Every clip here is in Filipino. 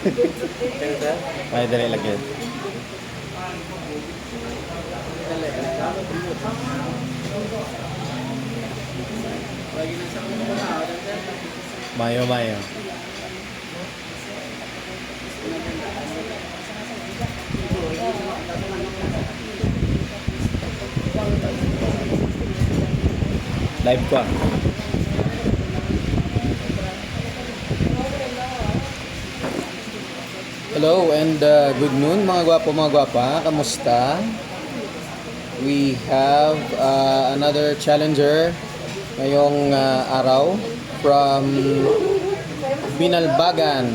Ay, dali lagi. Mayo, mayo. Live ko. Hello and uh, good noon mga gwapo mga gwapa. Kamusta? We have uh, another challenger ngayong uh, araw from Binalbagan.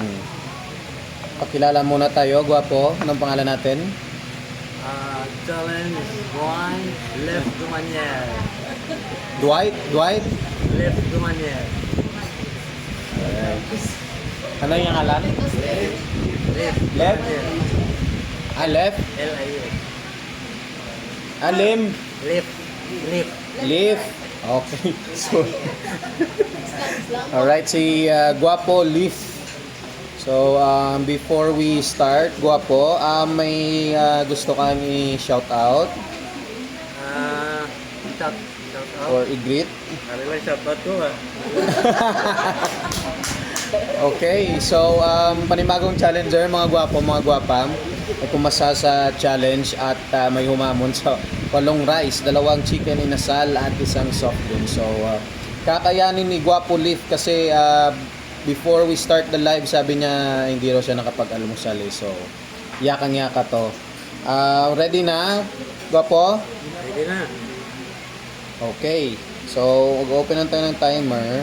Pakilala muna tayo, gwapo. Anong pangalan natin? Uh, challenge one, left Dumanier. Dwight? Dwight? Left Dumanier. Alright. Ano yung ngalan? Left. Left? Ah, left? L-I-F. Alim? Left. Left. Leaf. Okay. So, Alright, si uh, Guapo Leaf. So, um, before we start, Guapo, um, may uh, gusto kang i-shout out Uh, shout, shout out. or i-greet? Ano lang shout out ko ah. Okay, so um, panibagong challenger, mga Guapo, mga Guapa, ay pumasa sa challenge at uh, may humamon sa walong rice, dalawang chicken inasal at isang soft drink. So, uh, kakayanin ni Guapo Leaf kasi uh, before we start the live, sabi niya hindi raw siya nakapag-almusal eh. So, yakang-yaka to. Uh, ready na, Guapo? Pwede na. Okay. So, mag-open lang tayo ng timer.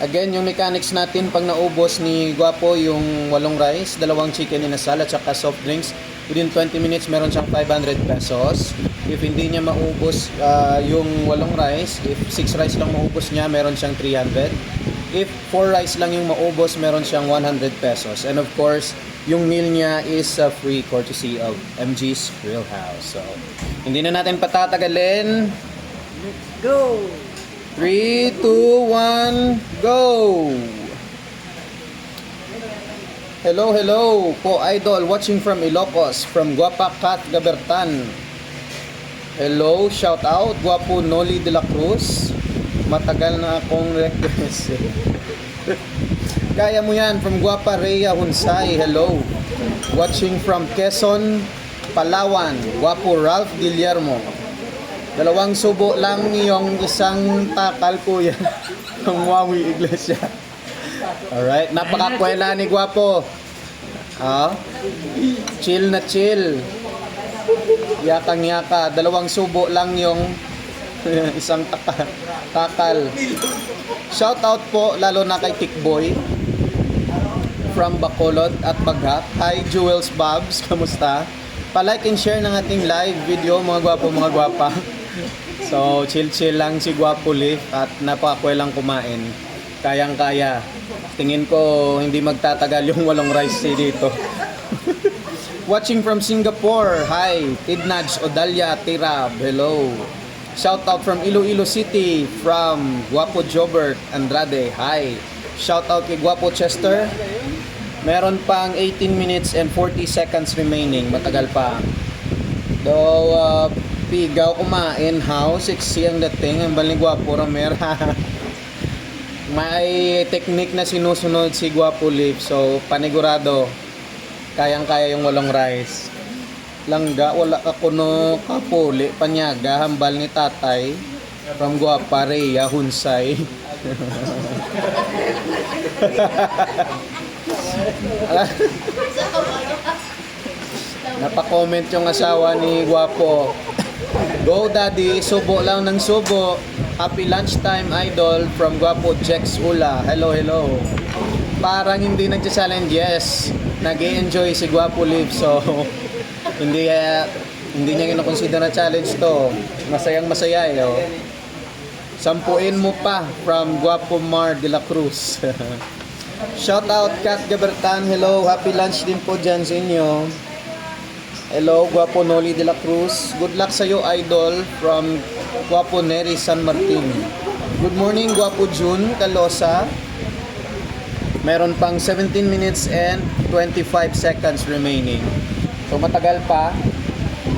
Again, yung mechanics natin pag naubos ni Guapo yung walong rice, dalawang chicken inasal at saka soft drinks, within 20 minutes meron siyang 500 pesos. If hindi niya maubos ah, yung walong rice, if 6 rice lang maubos niya, meron siyang 300. If 4 rice lang yung maubos, meron siyang 100 pesos. And of course, yung meal niya is uh, free courtesy of MG's Grill House. So, hindi na natin patatagalin. Let's go! 3, 2, 1, go! Hello, hello po idol watching from Ilocos, from Guapa Cat Gabertan. Hello, shout out, Guapo Noli de la Cruz. Matagal na akong request. Kaya mo yan, from Guapa Rhea Hunsay, hello. Watching from Quezon, Palawan, Guapo Ralph Guillermo. Dalawang subo lang yung isang takal kuya ng Wawi Iglesia. Alright, napakakwela ni Guapo. Ah, chill na chill. Yakang yaka, dalawang subo lang yung isang taka, takal. Shout out po lalo na kay Tikboy from Bacolod at Baghat. Hi Jewels Bobs, kamusta? Pa-like and share ng ating live video mga gwapo mga gwapa. So, chill-chill lang si Gwapo Leaf at napakakwelang kumain. Kayang-kaya. Tingin ko hindi magtatagal yung walong rice dito. Watching from Singapore. Hi, Tidnaj Odalia Tirab. Hello. Shout out from Iloilo City from Guapo Jobert Andrade. Hi. Shout out kay Guapo Chester. Meron pang 18 minutes and 40 seconds remaining. Matagal pa. Though, uh, pigaw kumain, how sexy ang dating, ang baling gwapo ramera. May technique na sinusunod si Gwapo Lip, so panigurado, kayang-kaya yung walong rice. Langga, wala ka kuno kapuli, panyaga, hambal ni tatay, from Guapa, Rhea, Hunsay. Napa-comment yung asawa ni Guapo. Go daddy, subo lang ng subo. Happy lunchtime idol from Guapo Jex Ula. Hello, hello. Parang hindi nagsa-challenge, yes. nag enjoy si Guapo Live, so hindi uh, hindi niya kinoconsider na challenge to. Masayang masaya eh. Oh. Sampuin mo pa from Guapo Mar de la Cruz. Shout out Kat Gabertan. Hello, happy lunch din po dyan sa inyo. Hello, Guapo Noli de la Cruz. Good luck sa iyo, idol, from Guapo Neri San Martin. Good morning, Guapo June Calosa. Meron pang 17 minutes and 25 seconds remaining. So matagal pa.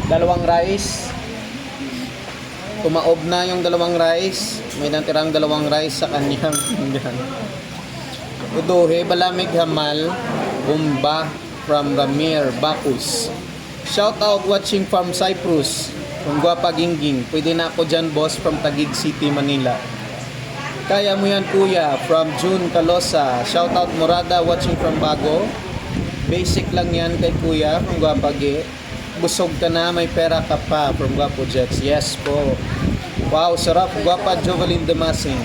Dalawang rice. Tumaob na yung dalawang rice. May natirang dalawang rice sa kanyang pinggan. Uduhe, Balamig Hamal, Bumba from Ramir, Bacus. Shout out watching from Cyprus, from Guapa Gingging. Pwede na ako dyan, boss, from Taguig City, Manila. Kaya mo yan, kuya, from June Calosa. Shout out Morada watching from Bago. Basic lang yan kay kuya, from Guapa G. Busog ka na, may pera ka pa, from Guapo Jets. Yes po. Wow, sarap. Guapa Jovelyn Damasing.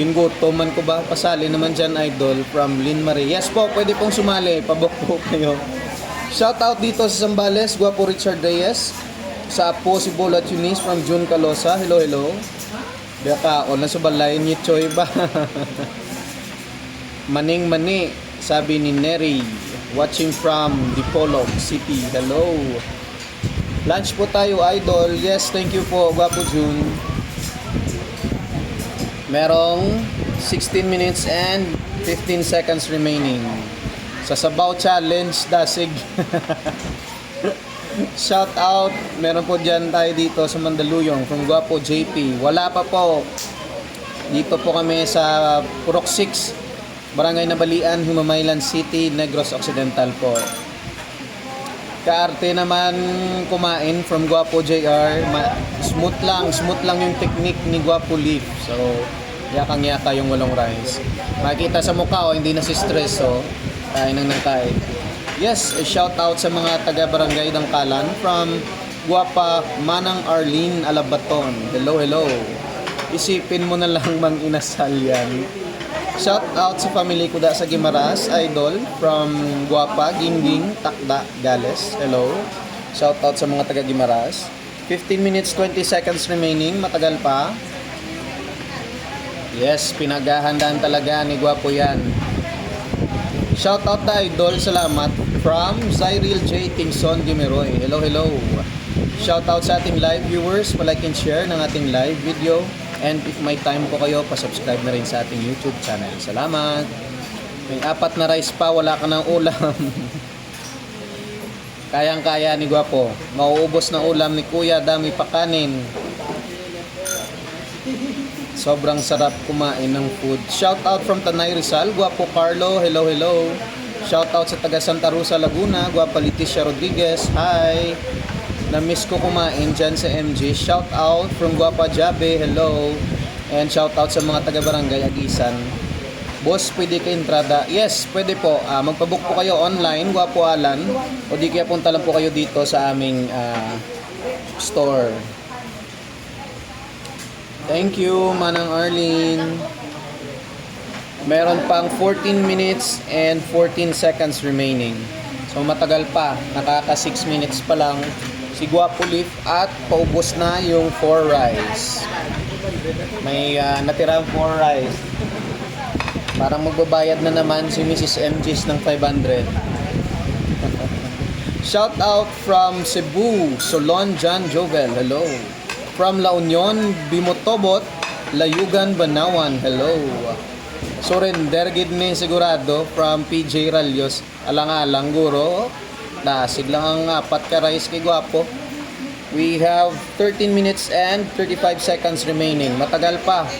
Yun gusto man ko ba? Pasali naman dyan, idol, from Lynn Marie. Yes po, pwede pong sumali. Pabok po kayo. Shout out dito sa Zambales, Guapo Richard Reyes. Sa Apo, si Bola Tunis from June Calosa. Hello, hello. Biya ka, o na sa balay ni Choy ba? Maning mani, sabi ni Neri. Watching from Dipolog City. Hello. Lunch po tayo, idol. Yes, thank you po, Guapo June. Merong 16 minutes and 15 seconds remaining. Sa Sabaw Challenge, Dasig. Shout out, meron po dyan tayo dito sa Mandaluyong from Guapo JP. Wala pa po. Dito po kami sa Purok 6, Barangay Nabalian, Himamaylan City, Negros Occidental po. Kaarte naman kumain from Guapo JR. Ma- smooth lang, smooth lang yung technique ni Guapo Leaf. So, yakang yaka yung walong rice. Makikita sa mukha, oh, hindi na si stress, oh. Kain nang nang kain. Yes, a shout out sa mga taga Barangay Dangkalan from Guapa Manang Arlene Alabaton. Hello, hello. Isipin mo na lang mang inasal yan. Shout out sa family ko da sa Gimaras, idol from Guapa, Gingging, Takda, Gales. Hello. Shout out sa mga taga Gimaras. 15 minutes 20 seconds remaining, matagal pa. Yes, pinaghahandaan talaga ni Guapo yan. Shout out na idol, salamat from Cyril J. Tingson Gimeroy. Hello, hello. Shout out sa ating live viewers, palike and share ng ating live video. And if may time po kayo, pasubscribe na rin sa ating YouTube channel. Salamat. May apat na rice pa, wala ka ng ulam. Kayang-kaya ni Gwapo. Mauubos na ulam ni Kuya, dami pa kanin. Sobrang sarap kumain ng food. Shout out from Tanay Rizal, Guapo Carlo, hello hello. Shout out sa taga Santa Rosa Laguna, Guapa Leticia Rodriguez, hi. Na-miss ko kumain dyan sa MG. Shout out from Guapa Jabe, hello. And shout out sa mga taga Barangay Agisan. Boss, pwede ka entrada? Yes, pwede po. Ah, magpabook po kayo online, Guapo Alan. O di kaya punta lang po kayo dito sa aming ah, store. Thank you, Manang Arlene. Meron pang 14 minutes and 14 seconds remaining. So matagal pa, nakaka 6 minutes pa lang si Guapo Leaf at paubos na yung 4 rice. May ah, natirang 4 rice. Parang magbabayad na naman si Mrs. MG's ng 500. Shout out from Cebu, Solon John Jovel. Hello. From La Union, Bimotobot, Layugan, Banawan. Hello. Surrender gid ni sigurado from PJ Ralyos. Alang-alang guro. Dasig lang ang apat ka rice kay Gwapo. We have 13 minutes and 35 seconds remaining. Matagal pa.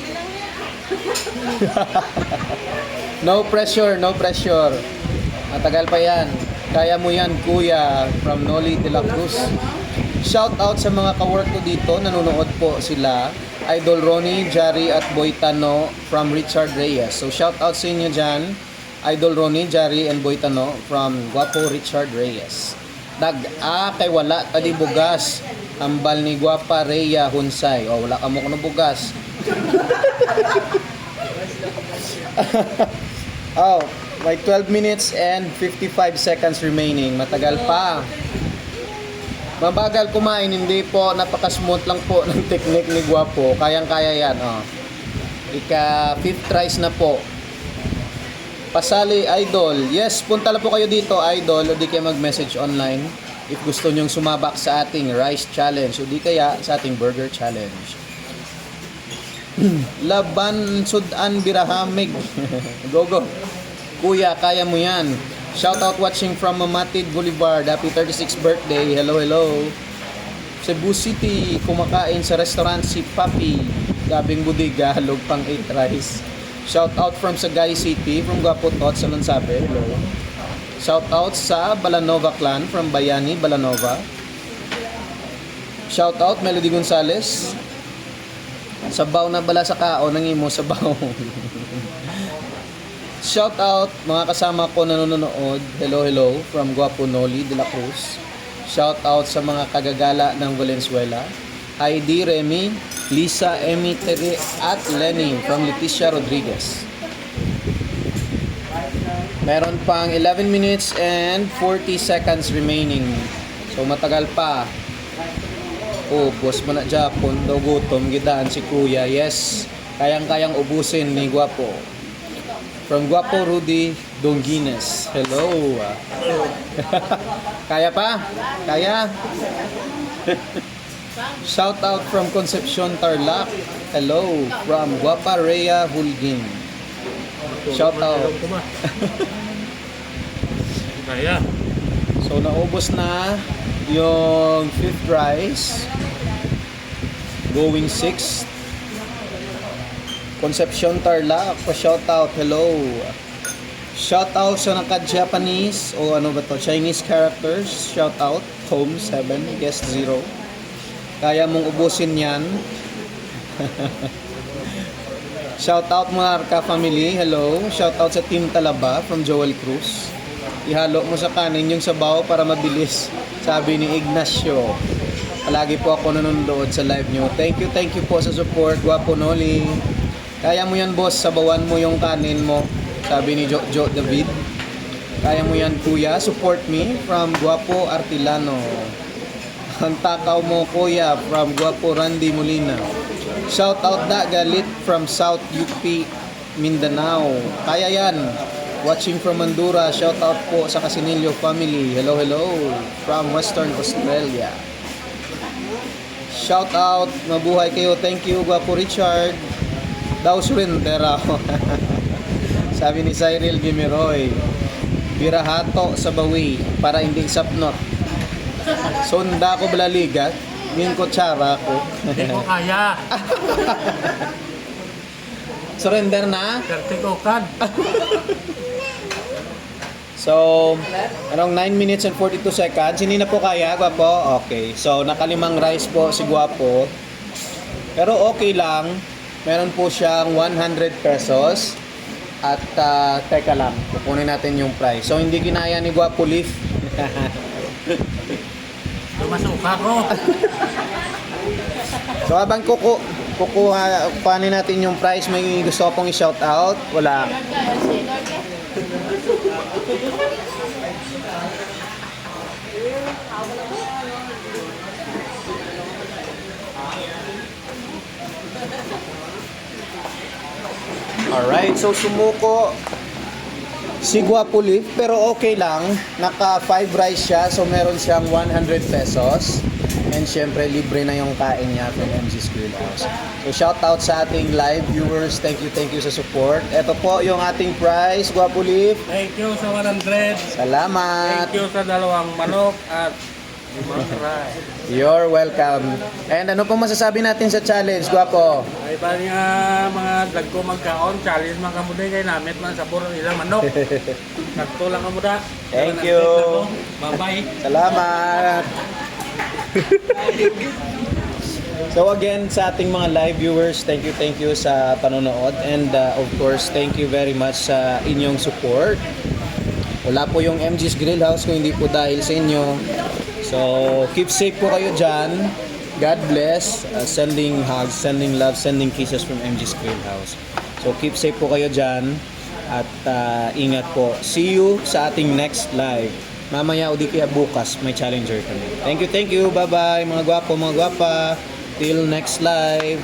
no pressure, no pressure. Matagal pa yan. Kaya mo yan, kuya, from Noli de la Cruz. Shout out sa mga kawork ko dito, nanonood po sila. Idol Ronnie, Jari at Boy Tano from Richard Reyes. So shout out sa inyo dyan. Idol Ronnie, Jari and Boy Tano from Guapo Richard Reyes. Nag ah kay wala tadi bugas. Ambal ni Guapa Rhea Hunsay. O wala ka mo kuno bugas. oh, may 12 minutes and 55 seconds remaining. Matagal pa. Mabagal kumain, hindi po, napaka-smooth lang po ng technique ni Guapo. Kayang-kaya yan, oh. Ika fifth tries na po. Pasali Idol. Yes, punta lang po kayo dito Idol o di kayo mag-message online if gusto nyong sumabak sa ating rice challenge o di kaya sa ating burger challenge. Laban sudan birahamig. go go. Kuya, kaya mo yan. Shout out watching from Mamatid Boulevard. Happy 36th birthday. Hello, hello. Cebu City, kumakain sa restaurant si Papi. Gabing budiga, halog pang 8 rice. Shout out from Sagay City, from Guapo Tot sa Lansabe. Hello. Shout out sa Balanova clan from Bayani, Balanova. Shout out Melody Gonzales. Sabaw na bala sa kao nang imo sabaw. Shout out mga kasama ko na nanonood. Hello, hello from Guapo Noli de la Cruz. Shout out sa mga kagagala ng Valenzuela. Heidi, Remy, Lisa, Emmy, Tere, at Lenny from Leticia Rodriguez. Meron pang 11 minutes and 40 seconds remaining. So matagal pa. Oh, boss mo na Japon, daw gutom, si Kuya. Yes, kayang-kayang ubusin ni Guapo. From Guapo Rudy Dongines. Hello. Kaya pa? Kaya? Shout out from Concepcion Tarlac. Hello. From Guapa Rhea Hulgin. Shout out. Kaya. So naubos na yung fifth rice. Going sixth. Concepcion Tarlac, pa shout out, hello. Shout out sa naka-Japanese o ano ba to, Chinese characters. Shout out, home 7, guest 0. Kaya mong ubusin yan. Shout out mga Arca family, hello. Shout out sa Team Talaba from Joel Cruz. Ihalo mo sa kanin yung sabaw para mabilis. Sabi ni Ignacio. Palagi po ako nanonood sa live nyo. Thank you, thank you po sa support. Guwapo Noli. Kaya mo yan boss, sabawan mo yung kanin mo. Sabi ni Jo, jo David. Kaya mo yan kuya, support me from Guwapo Artilano. Ang takaw mo kuya from Guwapo Randy Molina. Shout out na galit from South UP Mindanao. Kaya yan. Watching from Mandura, shout out po sa Casinillo family. Hello, hello. From Western Australia. Shout out, mabuhay kayo. Thank you, Guwapo Richard. Daw surrender ako. Sabi ni Cyril Gimiroy. Birahato sa bawi para hindi sapnot. Sonda ko balaligat. Ngin ko tsara ko. Hindi ko kaya. Surrender na. Kerte ko kad. So, anong 9 minutes and 42 seconds. Hindi na po kaya, Gwapo? Okay. So, nakalimang rice po si Gwapo. Pero okay lang. Meron po siyang 100 pesos. At, ah, teka lang, kukunin natin yung price. So, hindi kinaya ni Gwapo Leaf. Lumasuka ko. so, habang kuku kukuha, kuhanin natin yung price, may gusto pong i-shout out. Wala. Alright, so sumuko si Guapuli, pero okay lang. Naka 5 rice siya, so meron siyang 100 pesos. And syempre, libre na yung kain niya from MG's Grill House. So shout out sa ating live viewers. Thank you, thank you sa support. Ito po yung ating prize, Guapuli. Thank you sa 100. Salamat! Thank you sa dalawang manok at. You're welcome. And ano pong masasabi natin sa challenge, Guapo? Ay ba nga mga dagko magkaon, challenge mga kamuday kay namit man sa puro ilang manok. Sakto lang kamuda. Thank you. Bye-bye. Salamat! so again, sa ating mga live viewers, thank you, thank you sa panonood. And uh, of course, thank you very much sa inyong support. Wala po yung MG's Grill House kung hindi po dahil sa inyo. So, keep safe po kayo dyan. God bless. Uh, sending hugs, sending love, sending kisses from MG's Grill House. So, keep safe po kayo dyan. At uh, ingat po. See you sa ating next live. Mamaya o di kaya bukas, may challenger kami. Thank you, thank you. Bye-bye mga gwapo, mga gwapa. Till next live.